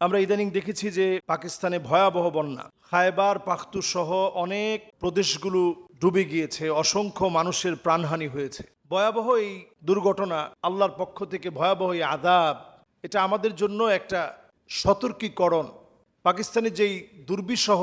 আমরা ইদানিং দেখেছি যে পাকিস্তানে ভয়াবহ বন্যা। খায়বার, পাখতু সহ অনেক প্রদেশগুলো ডুবে গিয়েছে, অসংখ্য মানুষের প্রাণহানি হয়েছে। ভয়াবহ এই দুর্ঘটনা আল্লাহর পক্ষ থেকে ভয়াবহ এই আদাব এটা আমাদের জন্য একটা সতর্কীকরণ। পাকিস্তানে যেই দুর্বিষহ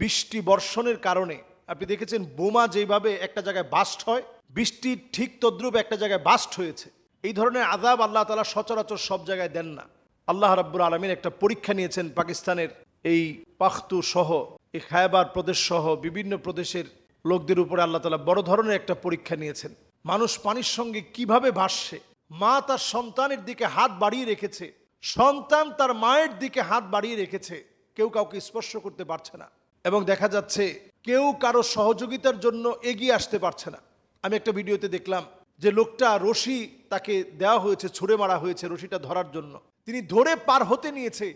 বৃষ্টি বর্ষণের কারণে, আপনি দেখেছেন বোমা যেভাবে একটা জায়গায় বাস্ট হয় বৃষ্টির ঠিক তদ্রুপ একটা জায়গায় বাস্ট হয়েছে। এই ধরনের আদাব আল্লাহ তালা সচরাচর সব জায়গায় দেন না। আল্লাহ রাব্বুল আলমিন একটা পরীক্ষা নিয়েছেন পাকিস্তানের এই পাখতু সহ, এই খায়বার প্রদেশ সহ বিভিন্ন প্রদেশের লোকদের উপরে আল্লাহ তালা বড় ধরনের একটা পরীক্ষা নিয়েছেন। মানুষ পানির সঙ্গে কীভাবে ভাসছে? মা তার সন্তানের দিকে হাত বাড়িয়ে রেখেছে। সন্তান তার মায়ের দিকে হাত বাড়িয়ে রেখেছে। কেউ কাউকে স্পর্শ করতে পারছে না। এবং দেখা যাচ্ছে কেউ কারও সহযোগিতার জন্য এগিয়ে আসতে পারছে না। আমি একটা ভিডিওতে দেখলাম যে লোকটা রশি তাকে দেওয়া হয়েছে, ছুঁড়ে মারা হয়েছে রশিটা ধরার জন্য। তিনি ধরে পার হতে নিয়েছে।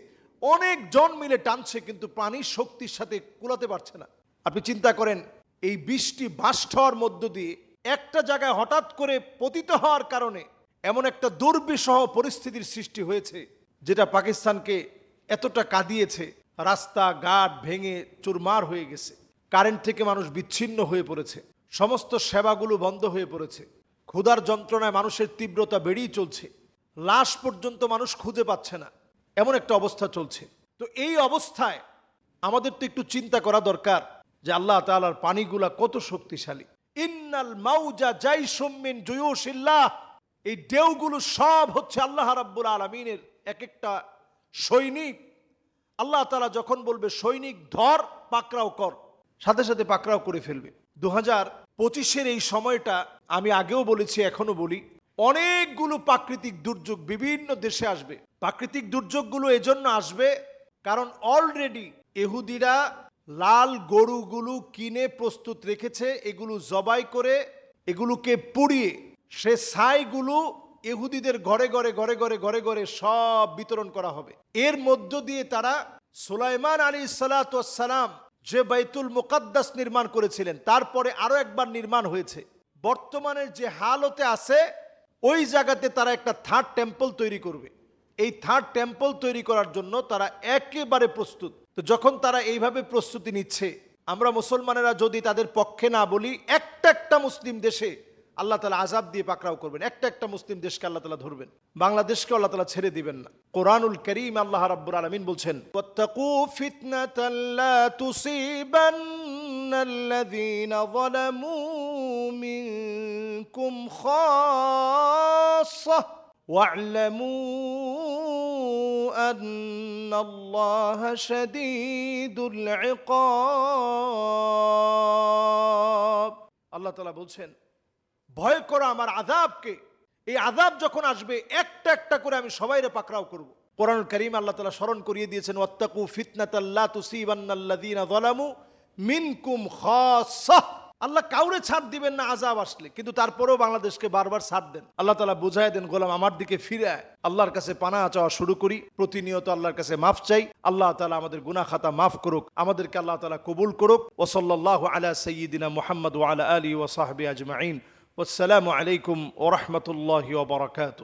অনেক জন মিলে টানছে, কিন্তু প্রাণীর শক্তির সাথে কুলাতে পারছে না। আপনি চিন্তা করেন, এই বৃষ্টি বাষ্ট হওয়ার মধ্য দিয়ে একটা জায়গায় হঠাৎ করে পতিত হওয়ার কারণে এমন একটা দুর্বিষহ পরিস্থিতির সৃষ্টি হয়েছে, যেটা পাকিস্তানকে এতটা কাঁদিয়েছে। রাস্তা, ঘাট ভেঙে চুরমার হয়ে গেছে। কারেন্ট থেকে মানুষ বিচ্ছিন্ন হয়ে পড়েছে। সমস্ত সেবাগুলো বন্ধ হয়ে পড়েছে। ক্ষুধার যন্ত্রণায় মানুষের তীব্রতা বেড়েই চলছে। লাশ পর্যন্ত মানুষ খুঁজে পাচ্ছে না। এমন একটা অবস্থা চলছে। তো এই অবস্থায় আমাদের তো একটু চিন্তা করা দরকার যে আল্লাহ তাআলার পানিগুলা কত শক্তিশালী। ইন্নাল মাউজা জাই সম্মিন জয়ুশিল্লাহ। এই ঢেউগুলো সব হচ্ছে আল্লাহ রাব্বুল আলমিনের এক একটা সৈনিক। আল্লাহ তালা যখন বলবে, সৈনিক, ধর, পাকড়াও কর। সাথে সাথে পাকড়াও করে ফেলবে। দু হাজার পঁচিশের এই সময়টা আমি আগেও বলেছি এখনও বলি, অনেকগুলো প্রাকৃতিক দুর্যোগ বিভিন্ন দেশে আসবে। প্রাকৃতিক দুর্যোগগুলো এজন্য আসবে কারণ অলরেডি এহুদিরা লাল গরুগুলো কিনে প্রস্তুত রেখেছে, এগুলো জবাই করে, এগুলোকে পুড়িয়ে সে ছাইগুলো এহুদিদের ঘরে ঘরে ঘরে ঘরে ঘরে ঘরে সব বিতরণ করা হবে। এর মধ্য দিয়ে তারা সুলাইমান আলী সালাম যে বাইতুল মুকাদ্দাস নির্মাণ করেছিলেন, তারপরে আরও একবার নির্মাণ হয়েছে। বর্তমানের যে হালতে আছে, ওই জায়গাতে তারা একটা থার্ড টেম্পল তৈরি করবে। এই থার্ড টেম্পল তৈরি করার জন্য তারা একেবারে প্রস্তুত। তো যখন তারা এইভাবে প্রস্তুতি নিচ্ছে, আমরা মুসলমানেরা যদি তাদের পক্ষে না বলি, একটা একটা মুসলিম দেশে আল্লাহ তালা আজাব দিয়ে পাকড়াও করবেন। একটা একটা মুসলিম দেশকে আল্লাহ তালা ধরবেন। বাংলাদেশকে আল্লাহ তালা ছেড়ে দিবেন না। কোরআনুল করিম আল্লাহ রাব্বুল আলামিন বলছেন, ওয়াত্তাকু ফিতনাতাল লা তুসিবান্নাল্লাযীনা যালামু মিনকুম খাসাহ واعلموا أن الله شديد العقاب আল্লাহ তালা বলছেন ভয় করো আমার আজাবকে এই আজাব যখন আসবে একটা একটা করে আমি সবাইরে পাকড়াও করব কোরআন করিম আল্লাহ তালা স্মরণ করিয়ে দিয়েছেন ওয়াত্তাকু ফিতনাতাল্লা তুসিবান্নাল্লাযীনা যালামু মিনকুম খাসাহ আল্লাহ কাউরে ছাড় দিবেন না আজাব আসলে, কিন্তু তারপরেও বাংলাদেশকে বারবার ছাড় দেন। আল্লাহ তালা বুঝাই দেন, গোলাম আমার দিকে ফিরে আয়। আল্লাহর কাছে পানা চাওয়া শুরু করি, প্রতিনিয়ত আল্লাহর কাছে মাফ চাই। আল্লাহ তালা আমাদের গুনা খাতা মাফ করুক, আমাদেরকে আল্লাহ তালা কবুল করুক। ওসল্লাহ আলা সঈদিনা মোহাম্মদ আলা আলী ও ওসাহাবি আজমাইন। আসসালামু আলাইকুম ওরহমতুল্লাহ ওবরাকাতু